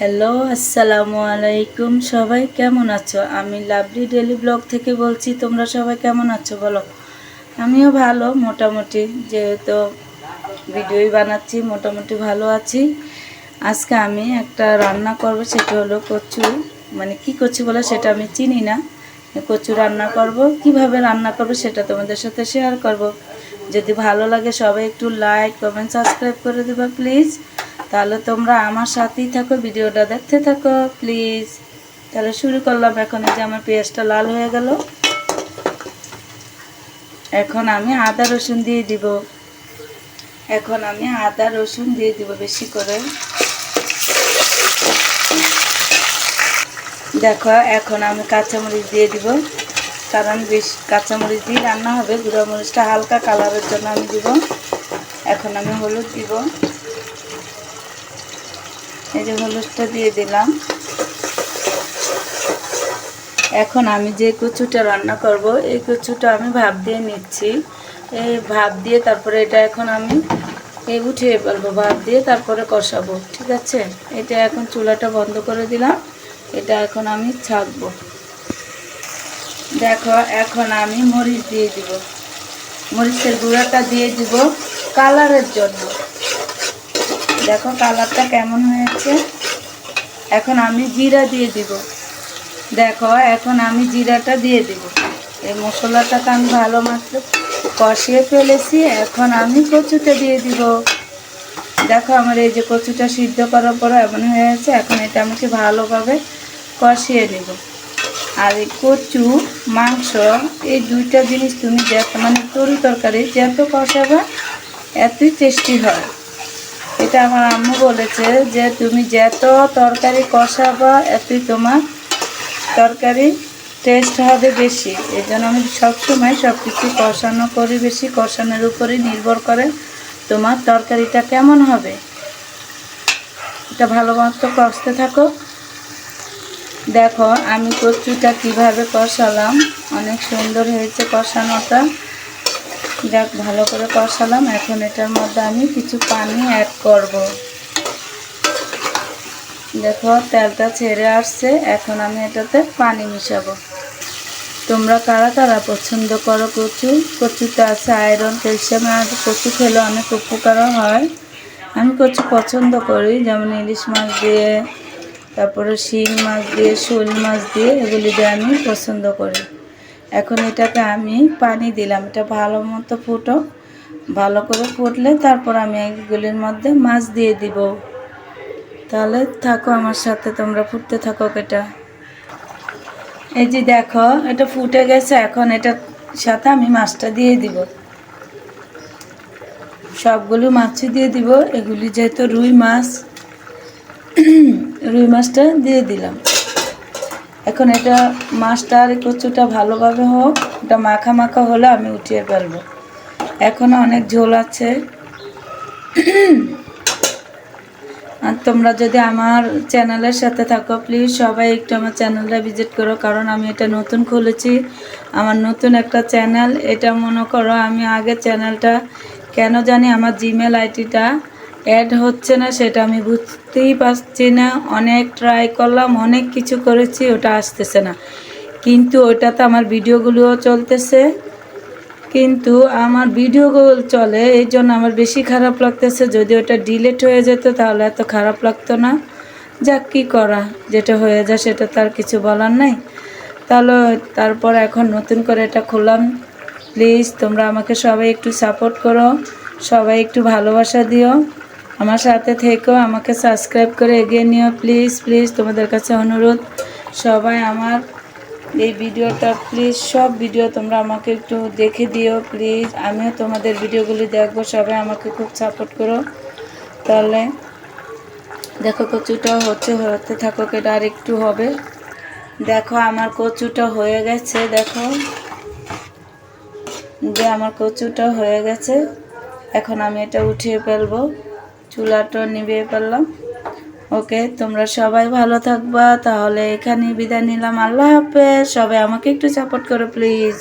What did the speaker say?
Hello আসসালামু আলাইকুম সবাই কেমন আছো? আমি লাভলি ডেলি ব্লগ থেকে বলছি, তোমরা সবাই কেমন আছো বলো? আমিও ভালো, মোটামুটি। যেহেতু ভিডিওই বানাচ্ছি, মোটামুটি ভালো আছি। আজকে আমি একটা রান্না করব, সেটা হলো কচু। মানে কি কচু বলে সেটা আমি চিনি না। কচু রান্না করব, কীভাবে রান্না করব সেটা তোমাদের সাথে শেয়ার করব। যদি ভালো লাগে সবাই একটু লাইক কমেন্ট সাবস্ক্রাইব করে দেবা প্লিজ তাহলে তোমরা আমার সাথেই থাকো, ভিডিওটা দেখতে থাকো প্লিজ তাহলে শুরু করলাম এখন যে আমার পেঁয়াজটা লাল হয়ে গেল। এখন আমি আদা রসুন দিয়ে দিব। এখন আমি আদা রসুন দিয়ে দিব বেশি করে। দেখো, এখন আমি কাঁচামরিচ দিয়ে দিব। কারণ বেশ কাঁচামরিচ দিয়ে রান্না হবে গুঁড়া মরিচটা হালকা কালারের জন্য আমি দিব। এখন আমি হলুদ দিব। এই যে হলুদটা দিয়ে দিলাম। এখন আমি যে কচুটা রান্না করব, এই কচুটা আমি ভাপ দিয়ে নিচ্ছি। এই ভাপ দিয়ে তারপরে এটা এখন আমি এই উঠিয়ে ফেলব, ভাপ দিয়ে তারপরে কষাবো, ঠিক আছে? এটা এখন চুলাটা বন্ধ করে দিলাম, এটা এখন আমি ছাকবো। দেখো, এখন আমি মরিচ দিয়ে দিব। মরিচের গুঁড়াটা দিয়ে দিব কালারের জন্য। দেখো কালারটা কেমন হয়েছে? এখন আমি জিরা দিয়ে দিব। দেখো, এখন আমি জিরাটা দিয়ে দিব। এই মশলাটাকে আমি ভালো মাত্র কষিয়ে ফেলেছি, এখন আমি কচুটা দিয়ে দিব। দেখো, আমার এই যে কচুটা সিদ্ধ করার পরে এমন হয়েছে, এখন এটা আমাকে ভালোভাবে কষিয়ে নেব আর এই কচু, মাংস, এই দুইটা জিনিস তুমি যত মানে তরি তরকারি যত কষাবে, এতই টেস্টি হয়। এটা আমার আম্মু বলেছে যে তুমি যত তরকারি কষাবা, এতই তোমার তরকারি টেস্ট হবে বেশি। এই জন্য আমি সবসময় সব কিছু কষানো করি বেশি কষানোর উপরেই নির্ভর করে তোমার তরকারিটা কেমন হবে। এটা ভালো মতো কষতে থাকো। দেখো, আমি কচুটা কীভাবে কষালাম, অনেক সুন্দর হয়েছে কষানোটা। যাক, ভালো করে কষালাম। এখন এটার মধ্যে আমি কিছু পানি অ্যাড করব। দেখো, তেলটা ছেড়ে আসছে। এখন আমি এটাতে পানি মিশাবো। তোমরা কারা কারা পছন্দ করো কচু? কচুতে আছে আয়রন ক্যালসিয়াম আর কচু খেলে অনেক উপকার হয়। আমি কচু পছন্দ করি, যেমন ইলিশ মাছ দিয়ে, তারপরে শিং মাছ দিয়ে, শোল মাছ দিয়ে, এগুলি দিয়ে আমি পছন্দ করি। এখন এটাকে আমি পানি দিলাম। এটা ভালো মতো ফুটো। ভালো করে ফুটলে তারপর আমি এগুলির মধ্যে মাছ দিয়ে দিব। তাহলে থাকো আমার সাথে, তোমরা ফুটতে থাকো এটা। এই যে দেখো, এটা ফুটে গেছে। এখন এটার সাথে আমি মাছটা দিয়ে দিব। সবগুলো মাছই দিয়ে দিব। এগুলি যেহেতু রুই মাছ, রুই মাছটা দিয়ে দিলাম। এখন এটা মাছটা আর কচুটা ভালোভাবে হোক, এটা মাখা মাখা হলে আমি উঠিয়ে ফেলব। এখনও অনেক ঝোল আছে। আর তোমরা যদি আমার চ্যানেলের সাথে থাকো, প্লিজ সবাই একটু আমার চ্যানেলটা ভিজিট করো, কারণ আমি এটা নতুন খুলেছি। আমার নতুন একটা চ্যানেল, এটা মনে করো আমি আগে চ্যানেলটা কেন জানি আমার জিমেল আইডিটা অ্যাড হচ্ছে না, সেটা আমি বুঝতেই পারছি না। অনেক ট্রাই করলাম, অনেক কিছু করেছি, ওটা আসতেছে না। কিন্তু ওটাতে আমার ভিডিওগুলোও চলতেছে। কিন্তু আমার ভিডিওগুলো চলে, এই জন্য আমার বেশি খারাপ লাগতেছে। যদি ওটা ডিলেট হয়ে যেত, তাহলে এত খারাপ লাগতো না। যাক, কী করা? যেটা হয়ে যায়, সেটা তার কিছু বলার নেই। তাহলে তারপর এখন নতুন করে এটা খুললাম। প্লিজ তোমরা আমাকে সবাই একটু সাপোর্ট করো। সবাই একটু ভালোবাসা দিও। আমার সাথে থেকেও আমাকে সাবস্ক্রাইব করে এগিয়ে নিও। প্লিজ প্লিজ তোমাদের কাছে অনুরোধ, সবাই আমার এই ভিডিওটা প্লিজ সব ভিডিও তোমরা আমাকে একটু দেখে দিও প্লিজ আমিও তোমাদের ভিডিওগুলি দেখব, সবাই আমাকে খুব সাপোর্ট করো। তাহলে দেখো, কচুটা হচ্ছে, হতে থাকো এটা আর একটু হবে। দেখো, আমার কচুটা হয়ে গেছে, দেখো। যে আমার কচুটা হয়ে গেছে, এখন আমি এটা উঠিয়ে ফেলব। চুলাটা নিভিয়ে ফেললাম। ওকে, তোমরা সবাই ভালো থাকবা। তাহলে এখানেই বিদায় নিলাম। আল্লাহ হাফেজ। সবাই আমাকে একটু সাপোর্ট করো প্লিজ